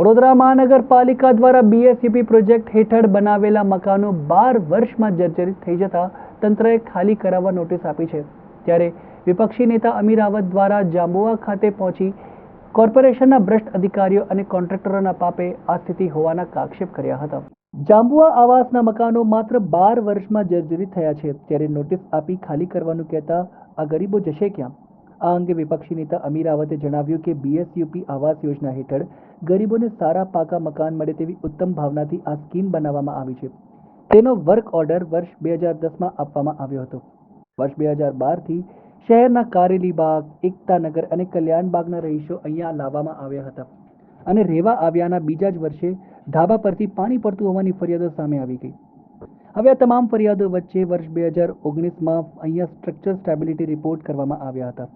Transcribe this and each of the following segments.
વડોદરા મહાનગરપાલિકા દ્વારા બીએસસીપી પ્રોજેક્ટ હેઠળ બનાવેલા મકાનો બાર વર્ષમાં જર્જરિત થઈ જતા તંત્રએ ખાલી કરાવવા નોટિસ આપી છે. ત્યારે વિપક્ષી નેતા અમીર રાવત દ્વારા જાંબુઆ ખાતે પહોંચી કોર્પોરેશનના ભ્રષ્ટ અધિકારીઓ અને કોન્ટ્રાક્ટરોના પાપે આ સ્થિતિ હોવાના આક્ષેપ કર્યા હતા. જાંબુઆ આવાસના મકાનો માત્ર બાર વર્ષમાં જર્જરિત થયા છે. ત્યારે નોટિસ આપી ખાલી કરવાનું કહેતા આ ગરીબો જશે ક્યાં? આ અંગે વિપક્ષી નેતા અમીર રાવતે જણાવ્યું કે બીએસયુપી આવાસ યોજના હેઠળ ગરીબોને સારા પાકા મકાન મળે તેવી ઉત્તમ ભાવનાથી આ સ્કીમ બનાવવામાં આવી છે. તેનો વર્ક ઓર્ડર વર્ષ બે હજાર દસમાં આપવામાં આવ્યો હતો. વર્ષ બે હજાર બારથી શહેરના કારેલી બાગ એકતાનગર અને કલ્યાણબાગના રહીશો અહીંયા લાવવામાં આવ્યા હતા. અને રહેવા આવ્યાના બીજા જ વર્ષે ધાબા પરથી પાણી પડતું હોવાની ફરિયાદો સામે આવી ગઈ. હવે આ તમામ ફરિયાદો વચ્ચે વર્ષ બે હજાર ઓગણીસમાં અહીંયા સ્ટ્રક્ચર સ્ટેબિલિટી રિપોર્ટ કરવામાં આવ્યા હતા.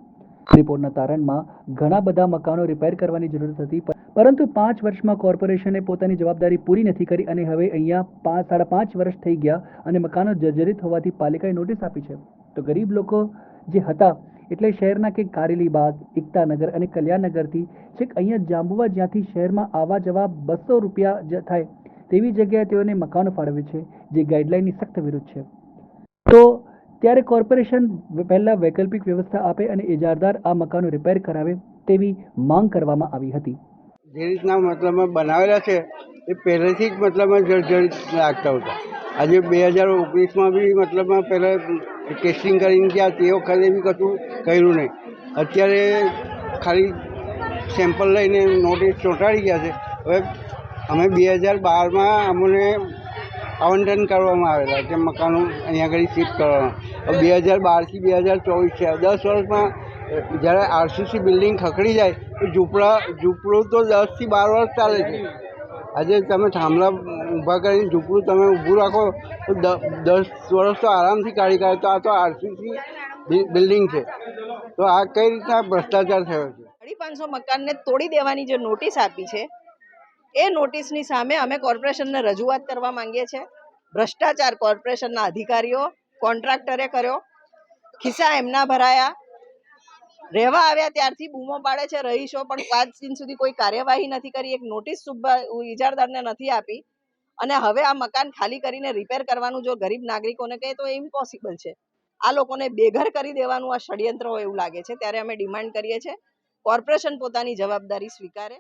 રિપોર્ટના તારણમાં ઘણા બધા મકાનો રિપેર કરવાની જરૂરત હતી પરંતુ પાંચ વર્ષમાં કોર્પોરેશને પોતાની જવાબદારી પૂરી નથી કરી અને હવે અહીંયા પાંચ સાડા પાંચ વર્ષ થઈ ગયા અને મકાનો જર્જરિત હોવાથી પાલિકાએ નોટિસ આપી છે. તો ગરીબ લોકો જે હતા, એટલે શહેરના કે કારેલી બાગ એકતાનગર અને કલ્યાણનગરથી છેક અહીંયા જાંબુવા જ્યાંથી શહેરમાં આવવા જવા બસો રૂપિયા થાય તેવી જગ્યાએ તેઓને મકાનો ફાળવે છે, જે ગાઈડલાઇનની સખ્ત વિરુદ્ધ છે. તો ત્યારે કોર્પોરેશન પહેલાં વૈકલ્પિક વ્યવસ્થા આપે અને ઇજારદાર આ મકાનો રિપેર કરાવે તેવી માંગ કરવામાં આવી હતી. જે રીતના મતલબમાં બનાવેલા છે, એ પહેલેથી જ મતલબમાં જર્જરિત લાગતા હતા. આજે બે હજાર ઓગણીસમાં બી મતલબમાં પહેલાં ટેસ્ટિંગ કરીને ગયા, તે વખતે બી કશું કર્યું નહીં. અત્યારે ખાલી સેમ્પલ લઈને નોટિસ ચોંટાડી ગયા છે. હવે અમે બે હજાર બારમાં અમને આવંટન કરવામાં આવેલા, કે મકાનો અહીંયા આગળ શિફ્ટ કરવાના. બે હજાર બારથી બે હજાર ચોવીસ છે દસ વર્ષમાં જ્યારે આરસીસી બિલ્ડિંગ ખખડી જાય, તો ઝૂંપડા, ઝૂંપડું તો દસથી બાર વર્ષ ચાલે છે. આજે તમે થાંભલા ઊભા કરીને ઝૂંપડું તમે ઊભું રાખો, તો દસ વર્ષ તો આરામથી કાઢી કાઢે. તો આ તો આરસીસી બિલ્ડિંગ છે. તો આ કઈ રીતના ભ્રષ્ટાચાર થયો છે? સાડી પાંચસો મકાનને તોડી દેવાની જે નોટિસ આપી છે, એ નોટિસની સામે અમે કોર્પોરેશનને રજૂઆત કરવા માંગીએ છીએ. ભ્રષ્ટાચાર કોર્પોરેશનના અધિકારીઓ, કોન્ટ્રાક્ટરે કર્યો, ખિસ્સા એમના ભરાયા. રહેવા આવ્યા ત્યારથી બૂમો પાડે છે રહીશો, પણ પાંચ દિન સુધી કોઈ કાર્યવાહી નથી કરી, એક નોટિસ ઇજારદારને નથી આપી. અને હવે આ મકાન ખાલી કરીને રિપેર કરવાનું જો ગરીબ નાગરિકોને કહે તો એ ઇમ્પોસિબલ છે. આ લોકોને બેઘર કરી દેવાનું આ ષડયંત્ર હોય એવું લાગે છે. ત્યારે અમે ડિમાન્ડ કરીએ છીએ. કોર્પોરેશન પોતાની જવાબદારી સ્વીકારે.